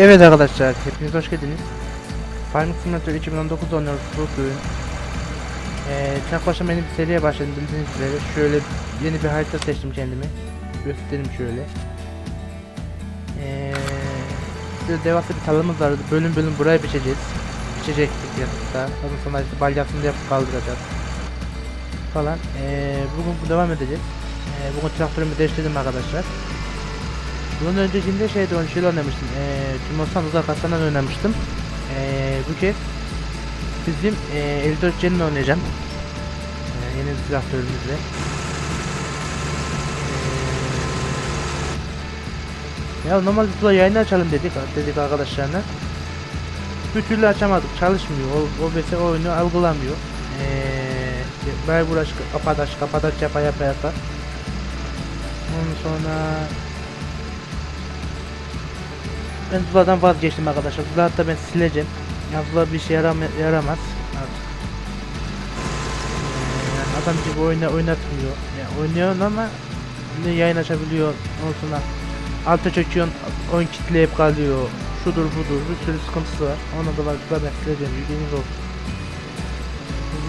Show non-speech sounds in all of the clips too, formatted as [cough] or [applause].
Evet arkadaşlar, hepiniz hoş geldiniz. Farming Simulator 2019 oynuyoruz bu oyun. Ee, başıma yeni bir seriye başladım bildiğiniz üzere. Şöyle yeni bir harita seçtim kendime. Göstereyim şöyle. Ee, böyle devasa bir tarlamız vardı. Bölüm bölüm buraya biçeceğiz. Biçecektik hatta. Ondan sonra işte balyasını da yapıp kaldıracağız. Falan. Ee, bugün bu devam edeceğiz. Ee, bugün traktörümü değiştirdim arkadaşlar. Bunun öncesinde şeyde onu şeyle oynamıştım. Eee Timosan uzak hastadan oynamıştım. Eee bu kez bizim eee 54 C'nin oynayacağım. Eee, yeni traktörümüzle. Eee, ya normalde Tula yayını açalım dedik dedik arkadaşlarına. Bir türlü açamadık. Çalışmıyor. O, o mesela oyunu algılamıyor. Eee bay uğraş kapadaş kapadaş yapa yapa yapa. Ondan sonra ben Zula'dan vazgeçtim arkadaşlar. Zula hatta ben sileceğim. Ya Zula bir şey yaram yaramaz artık. Ee, yani adam gibi oyna oynatmıyor. Yani oynuyorsun ama yayın açabiliyor olsun Alta çekiyorsun, oyun kitleyip kalıyor. Şudur budur, bir sürü sıkıntısı var. Ona da var, Zula ben sileceğim, bilginiz olsun.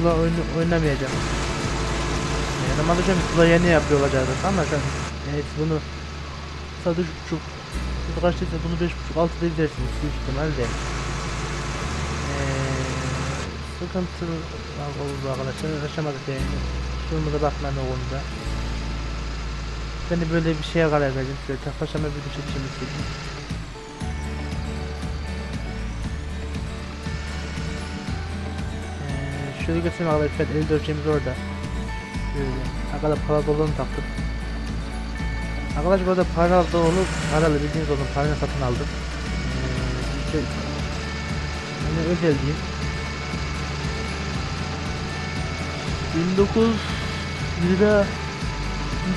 Zula oyunu oynamayacağım. Yani normalde şu an Zula yeni yapıyor olacaktı ama şu an evet bunu sadece çok bu kaçtıysa bunu 5.5 6'da izlersiniz büyük ihtimalle. Eee sıkıntı oldu arkadaşlar. Uğraşamadık yani. Şurumuza bakma ne konuda. Ben de böyle bir şeye karar verdim. Şöyle tek başıma bir düşük için istedim. Eee şöyle göstereyim arkadaşlar. 54 cemiz orada. Şöyle. Arkada para dolunu taktım. Arkadaş burada paralı olup paralı bildiğiniz onun parayla satın aldım. Ee, şey, hani özel diyeyim. 1900 lira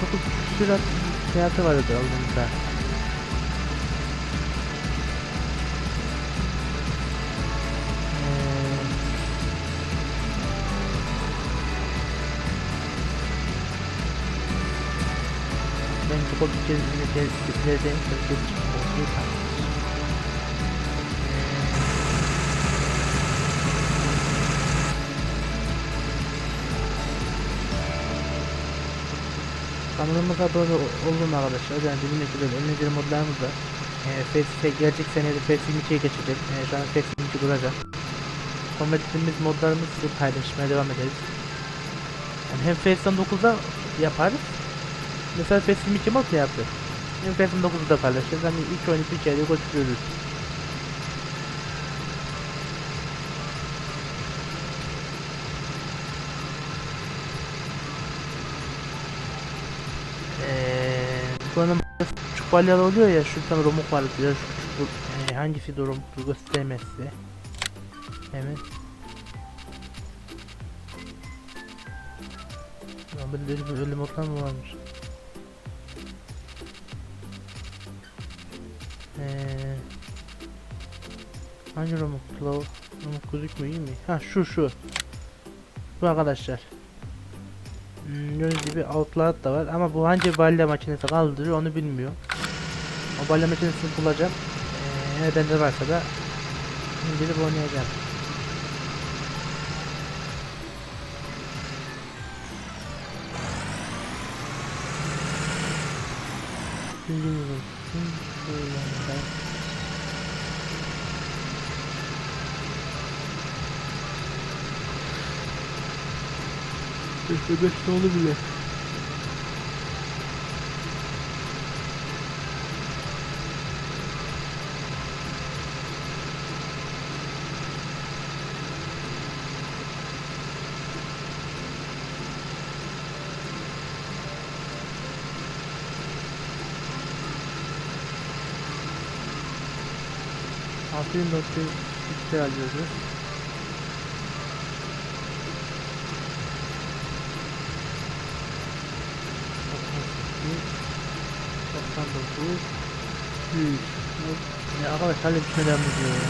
1900 lira fiyatı vardı aldığımda. Ben çok içerisinde tezgahlardan sözü çıkması kalmış. Kanalımıza abone ol- olun arkadaşlar. Yani dibindeki böyle önerici modlarımız var. E, Face gelecek senede Face 22'ye geçecek. E, şu an Face 22 duracak. Komedimiz modlarımızı paylaşmaya devam ederiz. Yani hem Face'den 9'da yaparız. Mesela 2 mod ne yapıyor? Benim Festim 9'u da paylaşıyoruz. Hani ilk oyunu bir kere götürüyoruz. Eee sonra küçük balyalar oluyor ya şuradan romuk var diyor şu küçük eee, hangisi de romuktu göstermezse hemen Ya ben de öyle, öyle modlar mı varmış? Eee Hangi romuk? Claw romuk gözükmüyor iyi mi? Ha şu şu. Bu arkadaşlar. Hmm, gördüğünüz gibi outlaw da var ama bu hangi balya makinesi kaldırıyor onu bilmiyor. O balya makinesini bulacağım. Eee eğer bende varsa da indirip oynayacağım. Bilginiz. Şöyle ben. Beşte beş dolu işte alıyoruz. Yüz. Ya arkadaş hala bir şeyler mi diyor ya?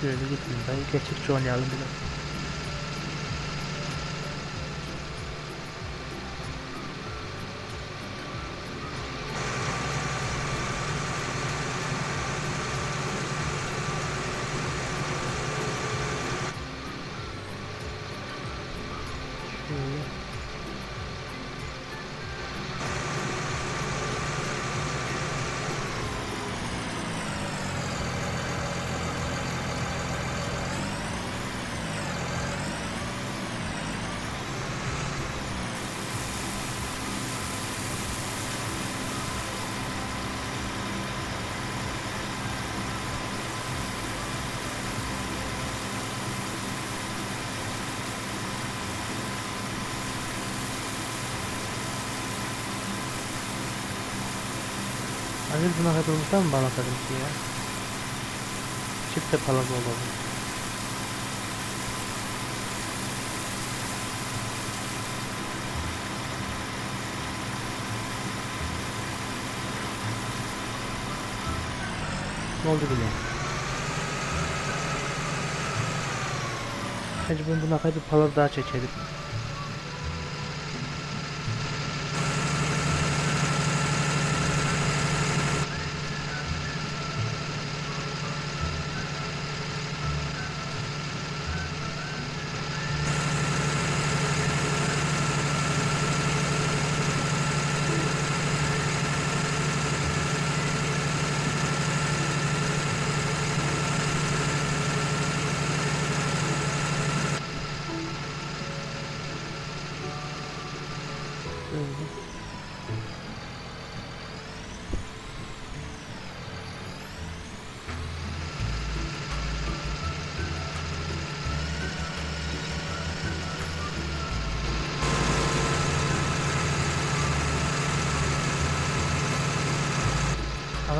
Şöyle gitsin dayı gerçekçi oynayalım biraz. Abi buna katılmışlar mı bana takımcı ya? Çifte palazı olalım. Ne oldu bile? Bence ben buna kadar palaz daha çekelim. Şöyle.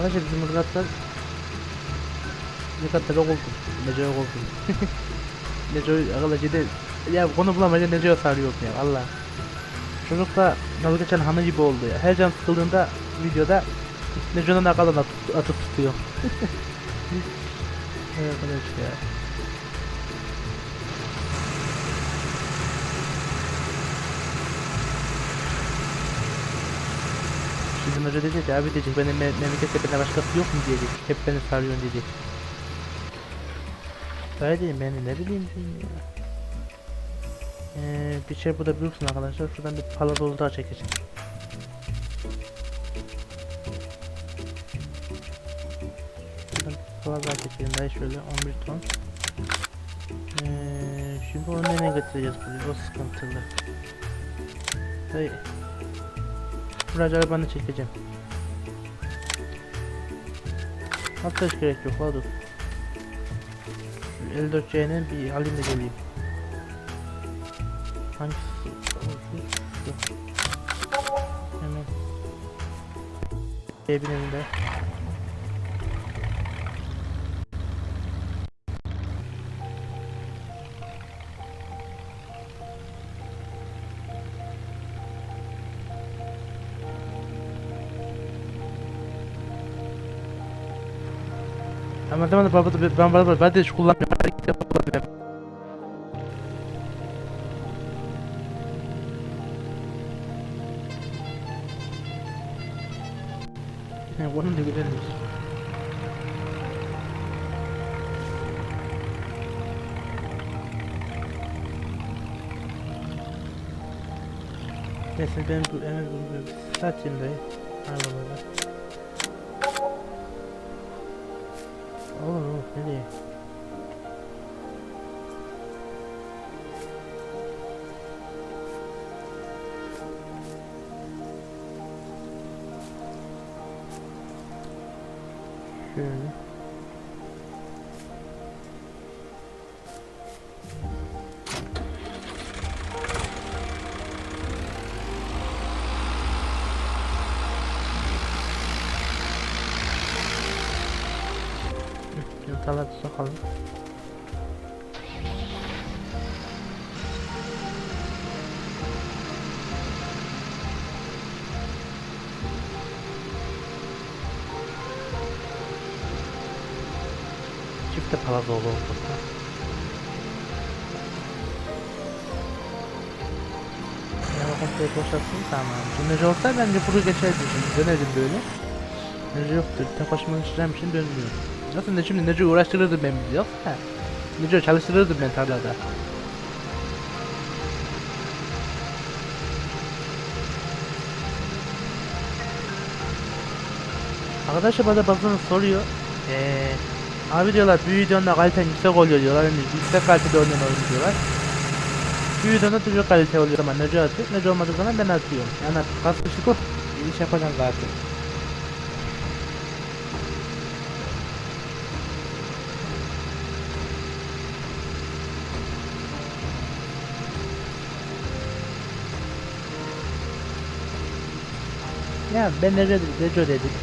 Arkadaşlar bizim ırgatlar Yıkatlar yok oldu. Nece yok oldu. [laughs] Nece arkadaşlar de ya konu bulamayınca Nece'ye sarıyor ya Allah. Çocuk da yol geçen hanı gibi oldu ya. Her can sıkıldığında videoda Neco'nun akalına atıp, atıp tutuyor. [laughs] Evet arkadaş ya. Bizim hoca diyecek ki, abi diyecek benim me memlekette benden başkası yok mu diyecek. Hep beni sarıyorsun diyecek. Öyle diyeyim ben de ne bileyim diyeyim ya. Ee, bir şey burada büyüksün arkadaşlar. Şuradan bir pala dolu daha çekeceğim. Şuradan bir pala daha çekeyim. Daha şöyle 11 ton. Ee, şimdi onu nereye getireceğiz? O sıkıntılı. Dayı. Buraya arabanı çekeceğim. Hatta hiç gerek yok. Hadi. 54C'nin bir alayım da geleyim. Hangisi? Hemen. Evin önünde. Ama tamam da baba ben baba ben de hiç kullanmıyorum. Ben de kullanmıyorum. He, onun da güzelmiş. Neyse ben bu bunu bir satayım dayı. Arabaları. Olur olur Yumurtaları sokalım. Çifte palazo olur burada. Komple boşaltsın tamam. Döneci olsa bence bunu geçerdi şimdi. Böyle. Nece yoktur. Tek başıma geçeceğim için dönmüyorum. Nasıl ne şimdi Nece uğraştırırdım ben bizi yoksa. Nece çalıştırırdım ben tarlada. Arkadaşlar bana bazen soruyor. Eee abi diyorlar bir videonda kaliten yüksek oluyor diyorlar. Yani yüksek kalitede oynayan oyun diyorlar. Bir videonda düşük kalite oluyor ama Nece atıyor. Nece olmadığı zaman ben atıyorum. Yani kasmışlık o. İş yapacağım zaten. Ya ben Nece dedik, Nece dedik.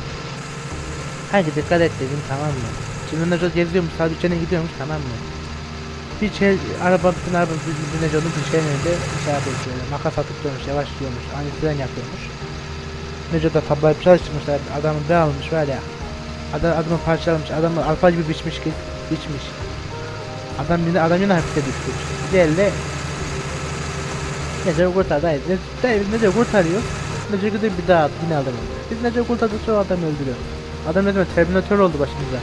Haydi dikkat et dedim tamam mı? Şimdi Neco geziyormuş saat 3'e gidiyormuş tamam mı? Bir şey araba bütün araba bir Neco'nun bir şeyin önünde şey yapıyormuş böyle makas atıp dönmüş yavaş gidiyormuş ani fren yapıyormuş. Neco da tablayı çalıştırmışlar adamı bir almış var ya. Adam adamı parçalamış adamı alfa gibi biçmiş ki biçmiş. Adam yine adam yine hafifte düşmüş. Diğerle Neco kurtardı hayır. Neco, Neco kurtarıyor. Gidiyor bir daha yine adam öldürüyor. Biz Neco kurtardık sonra adam öldürüyor. Adam ne demek Terminator oldu başımıza.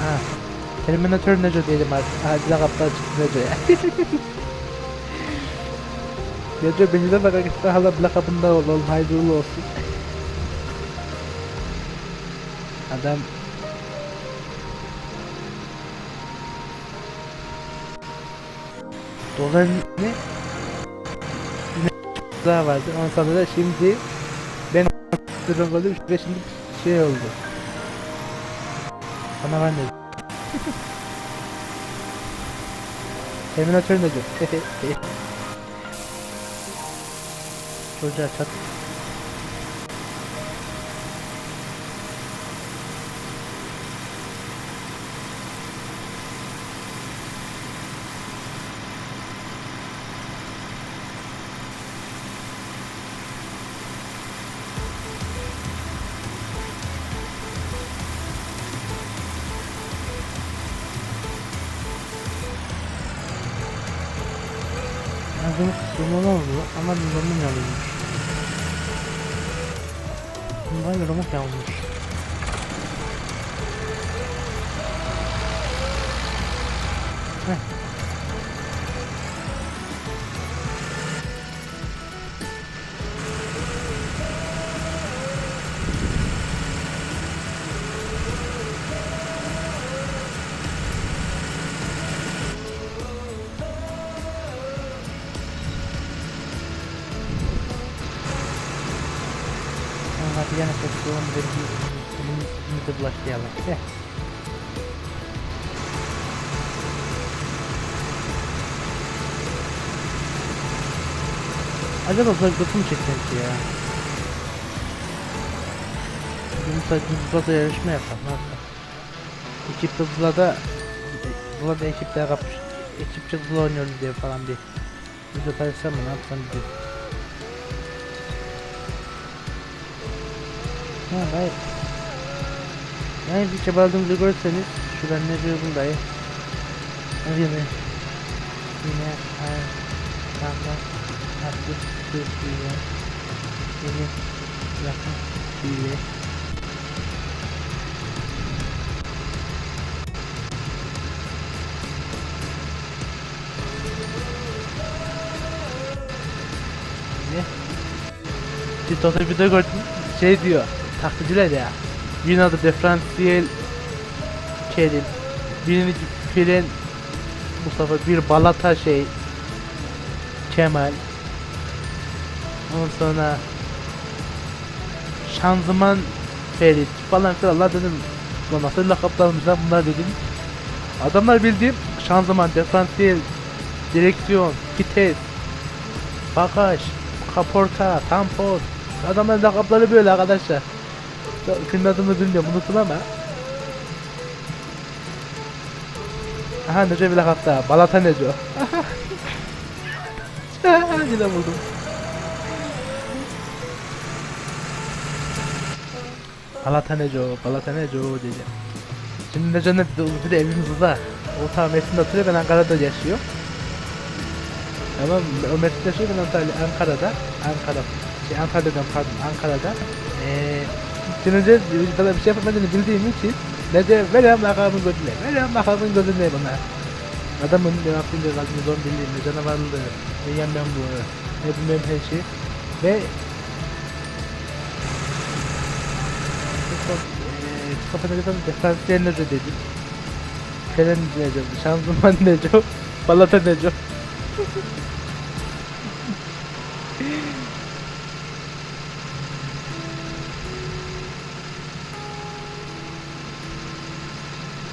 Ha. Terminator Neco diyelim artık. Aha bir kaptan çıktı Neco'ya. [laughs] Neco beni de baka gitti hala lakabında olalım hayırlı uğurlu olsun. Adam Dolar ne? Daha vardı. Ondan sonra da şimdi ben [laughs] durum oldum ve şimdi şey oldu. Bana ne? [laughs] Terminator ne diyor? [laughs] Çocuğa çat. Heh. Acaba zırgıtı mı çeksem ki ya? Yumurta Zıpla'da yarışma yapalım. Ne yapalım? Ekip Zıpla'da Zıpla'da ekiple kapış ekipçe Zıpla oynuyoruz diye falan bir video paylaşsam mı ne yapsam bir Ha hayır. Yani bir çabaladığımızı görseniz şuradan ne diyor bundayı. Yine yine ay tamam artık sürüyor. Yine yakın hile. Ne? TikTok'ta bir video gördüm. Şey diyor. Taklitçiler ya. Birinin adı diferansiyel Kerim. Birinin fren Mustafa bir balata şey Kemal. Ondan sonra şanzıman Ferit falan filan Allah dedim "Ulan nasıl lakaplarmış lan bunlar dedim. Adamlar bildiğim şanzıman, diferansiyel, direksiyon, vites, bagaj, kaporta, tampon. Adamların lakapları böyle arkadaşlar. Filmin adını bilmiyorum unuttum ama. Aha Neco lakap daha. Balata Neco. [laughs] Yine buldum. Balata Neco, Balata Neco diyeceğim. Şimdi Neco'nun bir de evimiz uzak. O tam Mersin'de oturuyor ben Ankara'da yaşıyor. Tamam o Mersin'de yaşıyor ben Antalya, Ankara'da. Ankara. Şey Antalya'dan pardon Ankara'da. Eee Şimdi bana bir şey yapamadığını bildiğim için ne de veriyorum lakabın gözüne, veriyorum lakabın gözüne bana. Adamın ne yaptığını kalbini zor bildiğim, ne canavarlığı, ne yanmamlığı, ne bilmem her şey. Ve Mustafa Neco'dan defansiyel Neco dedi. Fren Neco, şanzıman Neco, balata Neco. [laughs]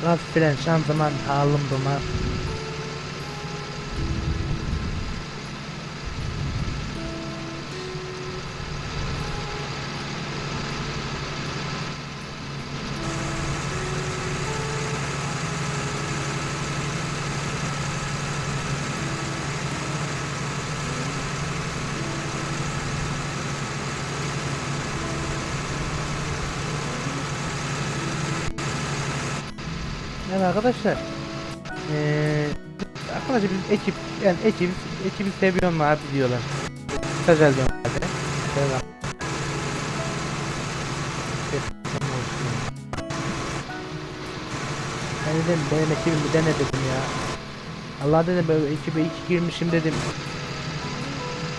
Gaz fren şanzıman halım duman. Arkadaşlar eee arkadaşlar biz ekip yani ekip ekibi seviyorum abi diyorlar. Stajyer diyorum abi. Selam. Ben dedim benim ekibim bir dene dedim ya. Allah dedim böyle ekibe iki girmişim dedim.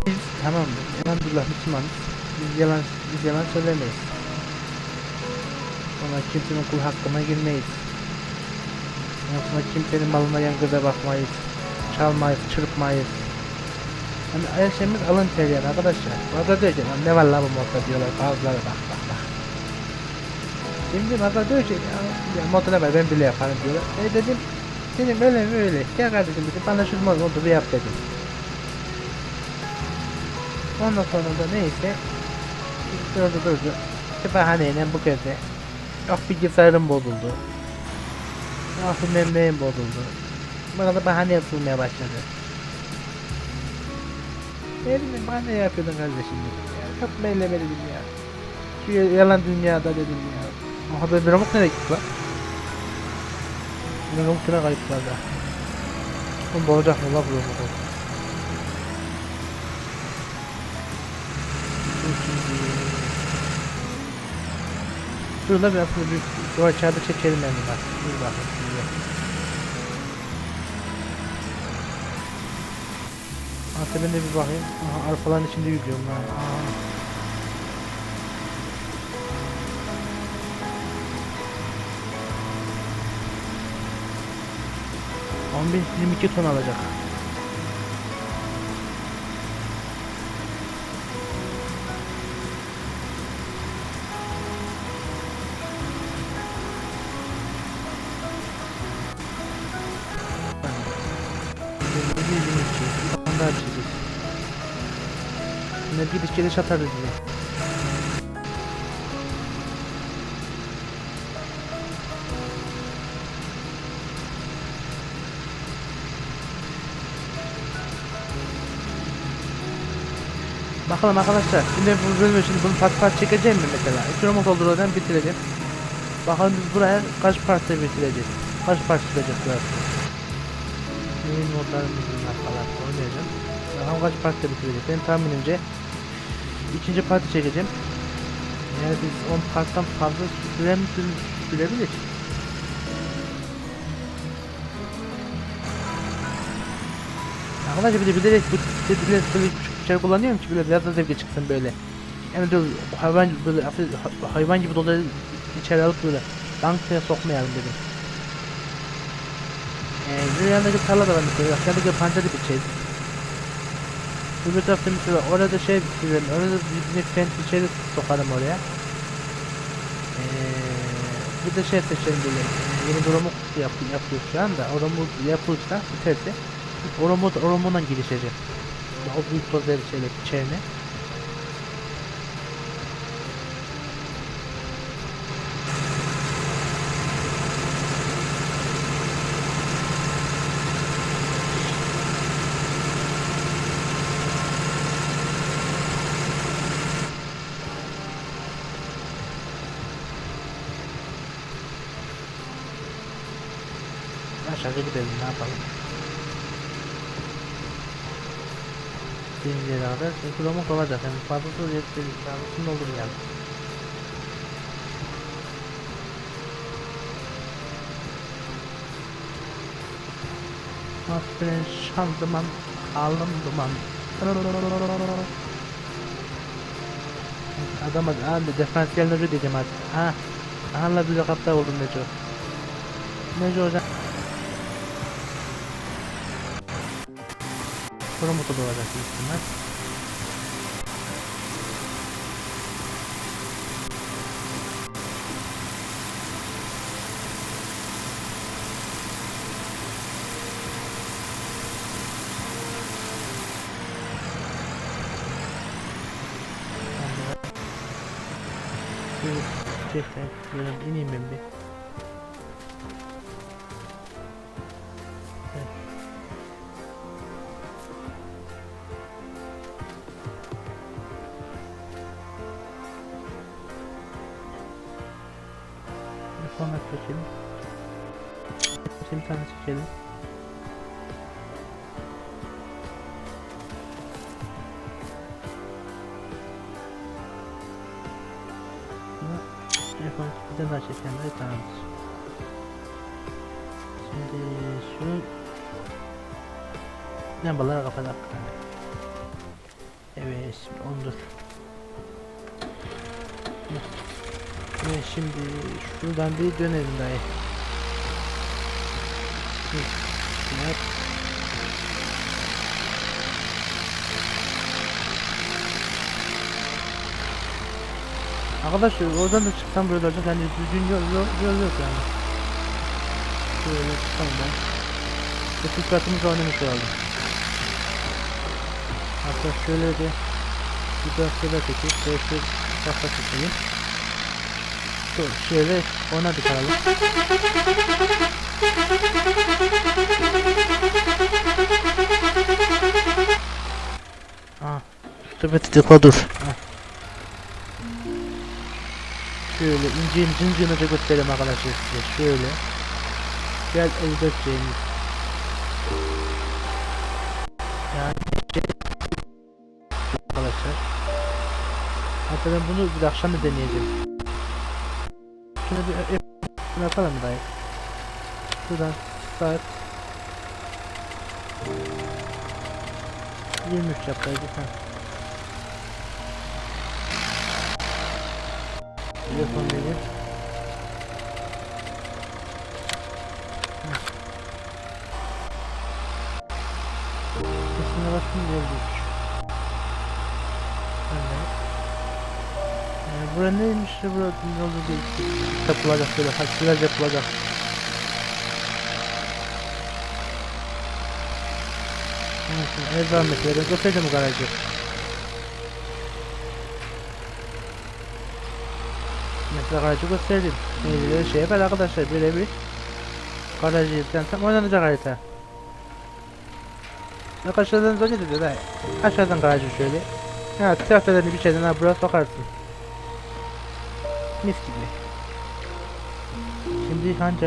Biz tamam elhamdülillah Müslümanız. Biz yalan biz yalan söylemeyiz. Sonra kimsenin kul hakkına girmeyiz. Sonra kimsenin malına yan göze bakmayız. Çalmayız, çırpmayız. Hani her şeyimiz alın teri yani arkadaşlar. Orada diyor ki "Lan ne var la bu modda diyorlar bazıları bak bak bak. Şimdi orada diyor ki ya, ya modda ne var ben bile yaparım diyorlar. E dedim dedim öyle mi öyle. Gel kardeşim dedim bana şu bir yap dedim. Ondan sonra da neyse durdu durdu. İşte bahaneyle bu kez de yok bilgisayarım bozuldu. Yok memleğim bozuldu. Bana da bahane yapılmaya başladı. Ne bileyim bana ne yapıyordun kardeşim dedim ya. Çok belli dedim ya. Şu yalan dünyada dedim ya. Aha ben bir amok nereye gitti lan? Bir amok yine kayıtlarda. Oğlum boğacak mı la bu amok? Dur la bir aslında bir şu aşağıda çekelim yani bak. Dur şimdi. Hatta ben de bir bakayım. Aha arpaların içinde yüzüyorum lan. Aha. On iki ton alacak. Geliş atarız bize. Bakalım arkadaşlar. Şimdi bu bölümü şimdi bunu part part çekeceğim mi mesela? İki remote doldurmadan bitireceğim. Bakalım biz buraya kaç parça bitireceğiz. Kaç parça çıkacak burası. Neyin modlarımızla falan oynayacağım. Bakalım kaç parça bitireceğiz. Benim tahminimce ikinci parti çekeceğim. Yani biz 10 parttan fazla süre mi sür- sürebilir? Arkadaşlar bir de bilerek bu de bilerek böyle küçük şey kullanıyorum ki böyle biraz da zevke çıksın böyle. Yani böyle hayvan böyle hayvan gibi doları içeri alıp böyle dankaya sokmayalım dedim. Ee, yanındaki tarla da var mesela. Yanındaki pancar da bir şey. Öbür tarafta mesela orada şey bitirelim. Orada bir şey de sokarım oraya. Ee, bir de şey seçelim böyle. Yeni bir yap, yapıyor şu anda. O romuk yapılırsa biterse o romuk, o girişeceğim. O büyük dozer şeyle çevre. Aşağı gidelim ne yapalım. Birinci kadar çünkü romuk olacak yani fazlası yetkilik fazlasını olur yani. Aferin şandıman aldım duman. Adam abi diferansiyel Neco diyeceğim artık. Ha. Ahanla bir kapta oldum Neco. Neco hocam. Promoto da olacak büyük ihtimal. Bir çekten şuradan ineyim ben bir. Evet şimdi şuradan bir dönelim dayı. Yap. Arkadaşlar oradan da çıksam böyle olacak hani düzgün yol, yol, yok yani. Şöyle çıkalım ben. Bütün kartımızı oynamış olalım. Hatta şöyle de bir de şöyle çekip şöyle kafa çekeyim. Şöyle, şöyle ona tıkalım. Aa, tübe tıkla dur. Heh. Şöyle ince ince ince ince göstereyim arkadaşlar size. Şöyle. Gel 54 şeyimiz. Yani şey- arkadaşlar. Hatta ben bunu bir akşam da deneyeceğim. Şunu bir e- yapalım mı dayı? Şuradan saat 23 yapaydık ha. Telefon benim. Sesine bakın gördük. Evet. Ee, bura neymiş ya bura ne oldu değil. Yapılacak böyle haçlar yapılacak. Neyse, ev zahmetleri götürdüm garajı. Mesela garajı gösterdim. Neydi şey yapar arkadaşlar birebir. Garajı yani tam oynanacak harita. Arkadaşlardan önce dedi de aşağıdan garajı şöyle. Ha traktörlerini bir şeyden ha buraya sokarsın. Mis gibi. Şimdi harita?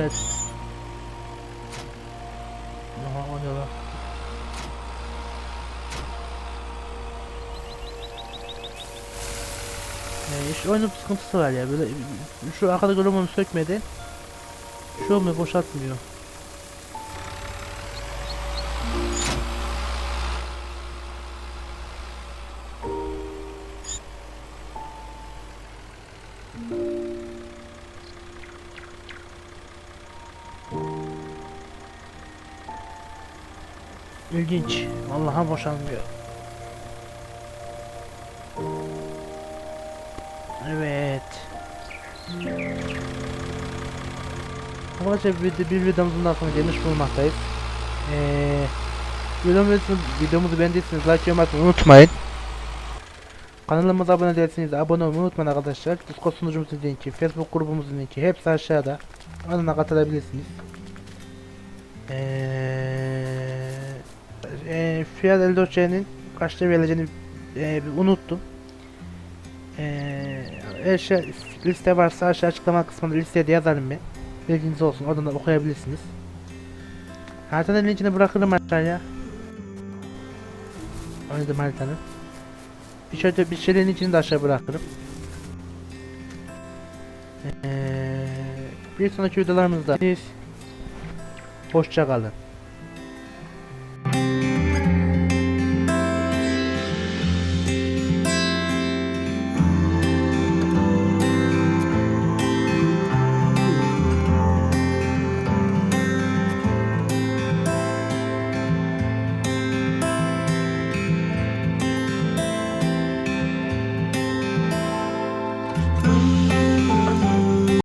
Aha o ne lan? Ee, şu oyunun sıkıntısı var ya böyle şu arkada görümünü sökmedi. Şu olmuyor boşaltmıyor. İlginç. Vallahi boşalmıyor. Evet. Arkadaşlar bir, bir videomuzun daha sonuna gelmiş bulunmaktayız. Ee, videomuzu, videomuzu beğendiyseniz like yorum atmayı unutmayın. Kanalımıza abone değilseniz de abone olmayı unutmayın arkadaşlar. Discord sunucumuzun linki, Facebook grubumuzun linki hepsi aşağıda. Onunla katılabilirsiniz. Ee, e, Fiat 54C'nin kaçta verileceğini e, unuttum. Ee, eşya liste varsa aşağı açıklama kısmında listeye de yazarım ben. Bilginiz olsun oradan da okuyabilirsiniz. Haritanın linkini bırakırım aşağıya. Oynadım haritanın. Bir şöyle bir şeylerin linkini de aşağı bırakırım. Ee, bir sonraki videolarımızda hoşça kalın.